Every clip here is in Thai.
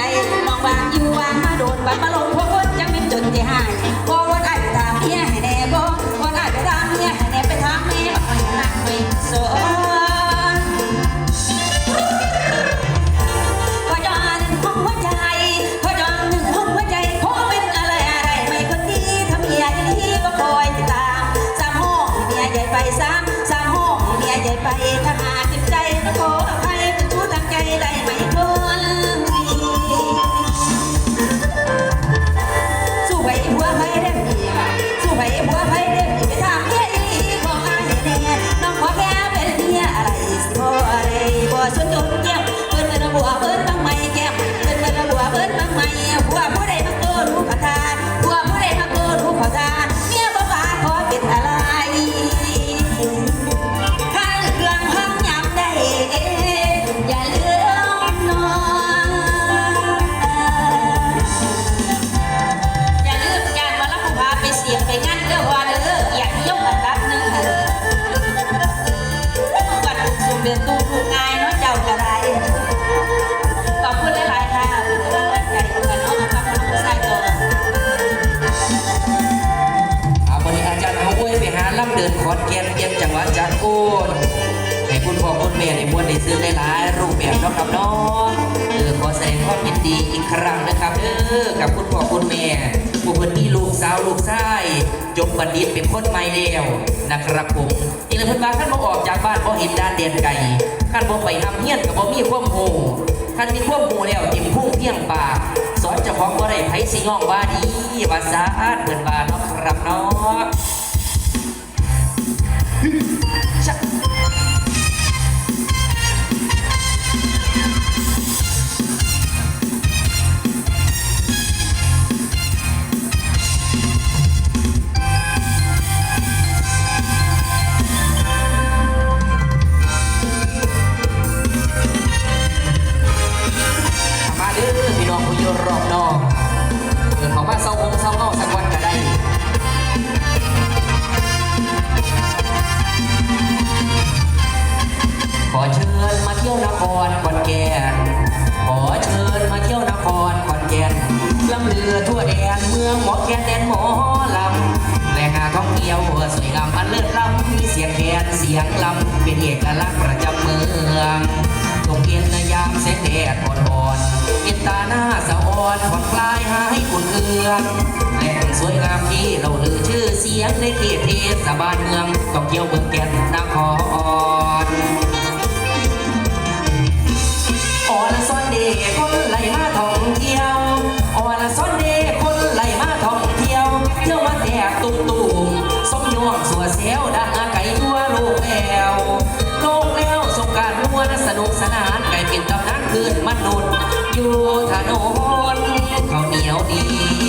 ใจมองวางอยู่วางมาโดนบัดมาลงพวกคนจะเป็นจนใจหาย เดือนตู้ถูกง่ายเนาะเจ้าก็ได้ขอบคุณหลายๆค่ะเป็นกำลังใจกันเนาะนะครับน้องใส่ตัวเอาวันนี้อาจารย์เอาไว้ไปหาล่ำเดินขอนแก่นเปลี่ยนจังหวัดจากโกนให้คุณพ่อคุณแม่ในมวลในซื้อหลายรูปแบบเนาะครับเนาะเออขอแสดงความยินดีอีกครั้งนะครับเด้อกับคุณพ่อคุณแม่ผู้เพิ่นมีลูกสาวลูกชายจบบัณฑิตเป็นคนใหม่แล้วนะครับผมอีกแล้วเพิ่นว่าคันบ่ออกจากบ้านบ่เห็นด้านเดียนไกลคันบ่ไปทำเฮียนก็บ่มีความโหคันมีความโหแล้วจิ้มพุ่งเพียงปากสอนเจ้าของบ่ได้ไผสิย่องว่าดีว่าสะอาดเพิ่นว่าเนาะครับเนาะ อยู่รอบนอกเดินเข้ามาเศร้าองเศร้าเมาสักวันก็ได้ขอเชิญมาเที่ยวนครขอนแก่นขอเชิญมาเที่ยวนครขอนแก่นลำเรือทั่วแดนเมืองหมอแคนแดนหมอลำแหล่งหาท่องเที่ยวสวยงามอันเลิศล้ำมีเสียงแคนเสียงลำเป็นเอกลักษณ์ประจำเมืองตกเย็นในยามแสงแดดอ่อน องแหล่งสวยงามที่เราลือชื่อเสียงในเขตเทศบาลเมืองต้องเที่ยวเมืองแก่นนครออละซอนเดคนไหลมาท่องเที่ยวออละซอนเดคนไหลมาท่องเที่ยว เที่ยวมาแตกตุ้มตุ่มสมยวงสัวเซลดังไก่ทั่วโลกแล้วโลกแล้วสงการนวลสนุกสนานไก่เป็นตำนานคืนมนุษย์อยู่ถนนเขาวเหนียวดี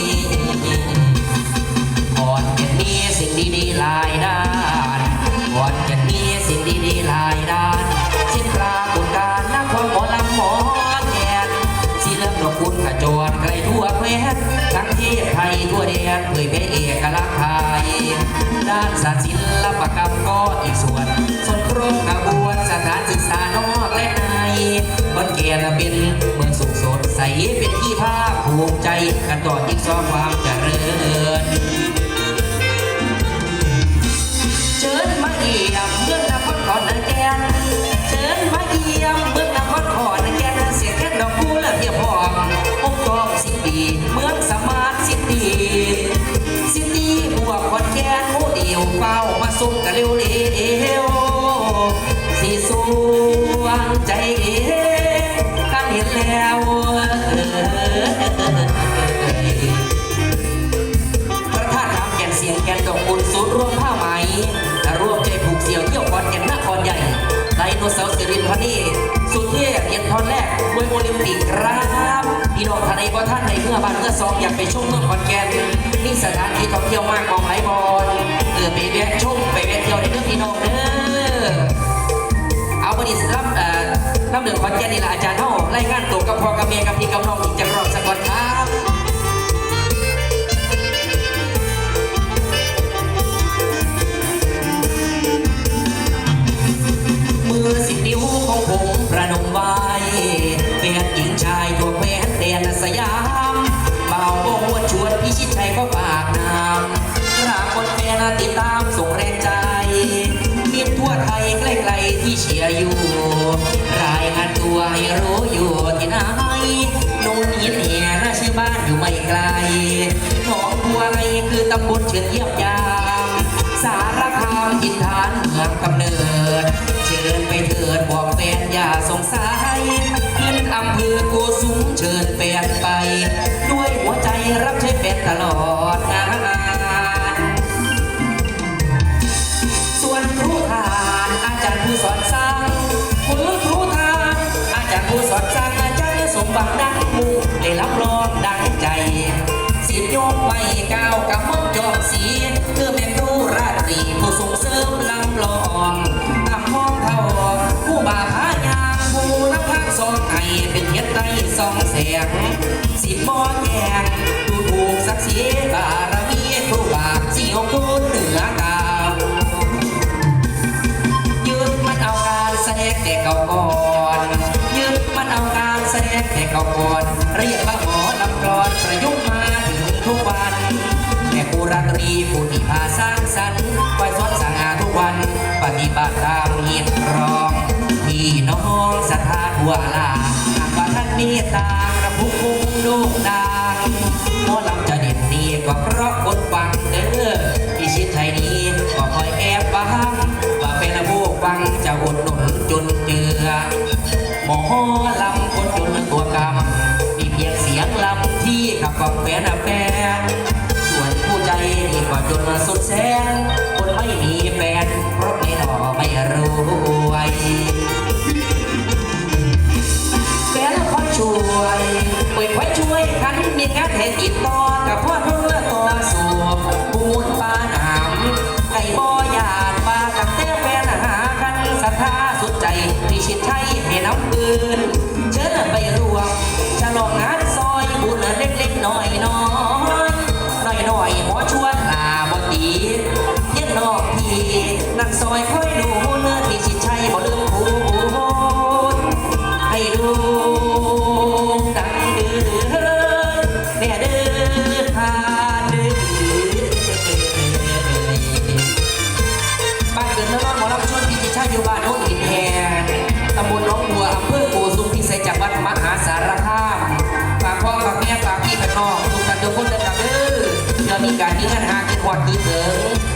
สิเริ่มดอกคุณขจรไกลทั่วแคว้นทั้งเทศไทยทั่วแดนเผยแพร่เอกลักษณ์ไทย ด้านศาสตร์ศิลปกรรมก็อีกส่วน ส่วนครบขบวนสถานศึกษานอกและในคนแก่นเป็นเมืองสุขสดใสเป็นที่ภาคภูมิใจกันต่อจิ๊กซอความเจริญเชิญมาเยี่ยม เมืองสมาร์ทซิตี้ซิตี้บวกขอนแก่นหมู่เดียวเฝ้ามาส่งกันเร็วเร็วสิสวงใจเองตั้งเห็นแล้วพระธาตุน้ำแก่นเสียงแก่นดอกบุญศูนย์รวมผ้าไหมร่วมใจผูกเสี่ยวเที่ยวคอนแก่นนครใหญ่ไดโนเสาร์สิรินทนีสุดเทพเหรียญทองแรกมวยโอลิมปิกครับ พี่น้องท่านใดบ่ท่านในเมื่อบ้านเมื่อซองอยากไปชมเมืองขอนแก่นมีสถานที่ท่องเที่ยวมากมองหลายบอลเออไปแวะชมไปแวะเที่ยวในเรื่องพี่น้องเด้อเอาวันนี้สำหรับเอ่อน้ำเหลืองขอนแก่นนี่แหละอาจารย์เท่ารายงานตัวกับพ่อกับเมียกับพี่กับน้องอีกจังรอบสักวันครับ ชิดใจก็ฝากนามหากคนแฟนติดตามส่งแรงใจมิตรทั่วไทยใกล้ๆที่เชียร์อยู่ รายงานตัวให้รู้อยู่ที่ไหนโน่นหินเนี่ยาชื่อบ้านอยู่ไม่ไกลหนองบัวไรคือตำบลเชิญเยียบยาม สารคามอินทานเมืองกำเนิด เชิญไปเถิดบอกแฟนอย่าสงสัย อำเภอโกสุมเชิญแฟนไป ด้วยหัวใจรับใช้แฟนตลอด ผู้ที่พาสร้างสรรค์คอยสอนสั่งงาทุกวัน ปฏิบัติตามเหตุรองพี่น้องศรัทธาทั่วลาหากว่าท่านเมตตากระพุ้งคุ้งโด่งดังหมอลำจะเด่นดีก็เพราะคนฟัง แสนคนไม่มีแฟนเพราะไม่หล่อไม่รวยแฟนคอยช่วยเปิดไว้ช่วยกันมีงานแห่งติดต่อกับพ่อเนเกิดเมืองนอนหมอลำชวนพิจิตรชาติอยู่บ้านโน้นหินแหงตำบลน้องบัวอำเภอโกสุมพิสัยจังหวัดมหาสารคามฝากพ่อฝากแม่ฝากพี่ฝากน้องทุกท่านทุกคนเดินกับเด้อเดี๋ยวมีการมีงานหากินหอดคือเถิง